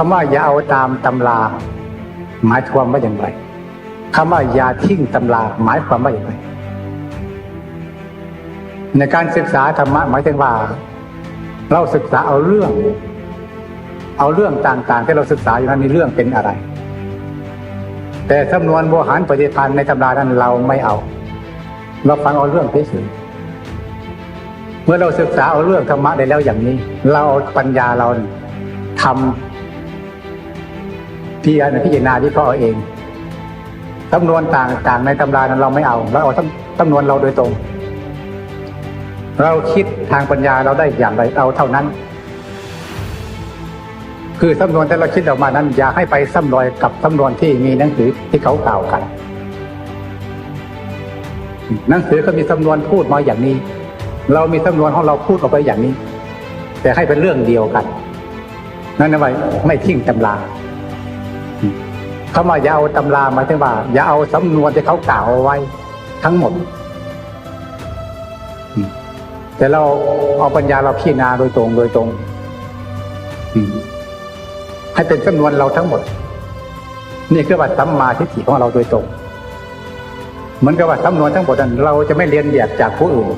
คำว่าอย่าเอาตามตำราหมายความว่าอย่างไรคำว่าอย่าทิ้งตำราหมายความว่าอย่างไร ในการศึกษาธรรมะหมายถึงว่า เราศึกษาเอาเรื่อง เอาเรื่องต่างๆ ที่เราศึกษาอยู่นั้นในเรื่องเป็นอะไร แต่จำนวนโวหารปฏิพันธ์ในตำรานั้นเราไม่เอา เราฟังเอาเรื่องเฉยๆเมื่อเราศึกษาเอาเรื่องธรรมะได้แล้วอย่างนี้ เราเอาปัญญาเราทำ พิจารพิจารณาที่เขาเอาเองจำนวนต่างๆในตำรานั้นเราไม่เอาเราเอาจำนวนเราโดยตรง เราคิดทางปัญญาเราได้อย่างไรเอาเท่านั้น คือสำนวนที่เราคิดออกมานั้น อย่าให้ไปซ้ำรอยกับสำนวนที่มีหนังสือที่เขากล่าวกันหนังสือเขามีสำนวนพูดมาอย่างนี้ เรามีสำนวนของเราพูดออกไปอย่างนี้ แต่ให้เป็นเรื่องเดียวกัน นั่นหมายไม่ทิ้งตำรา เขามาอย่าเอาตำรามายถึงว่า อย่าเอาสำนวนที่เขากล่าวเอาไว้ ทั้งหมด แต่เราเอาปัญญาเราพิจารณาโดยตรงโดยตรงให้เป็นจำนวนเราทั้งหมด นี่คือว่าสัมมาทิฏฐิของเราโดยตรง เหมือนกับว่าสำนวนทั้งหมดนั้นเราจะไม่เรียนแบบจากผู้อื่น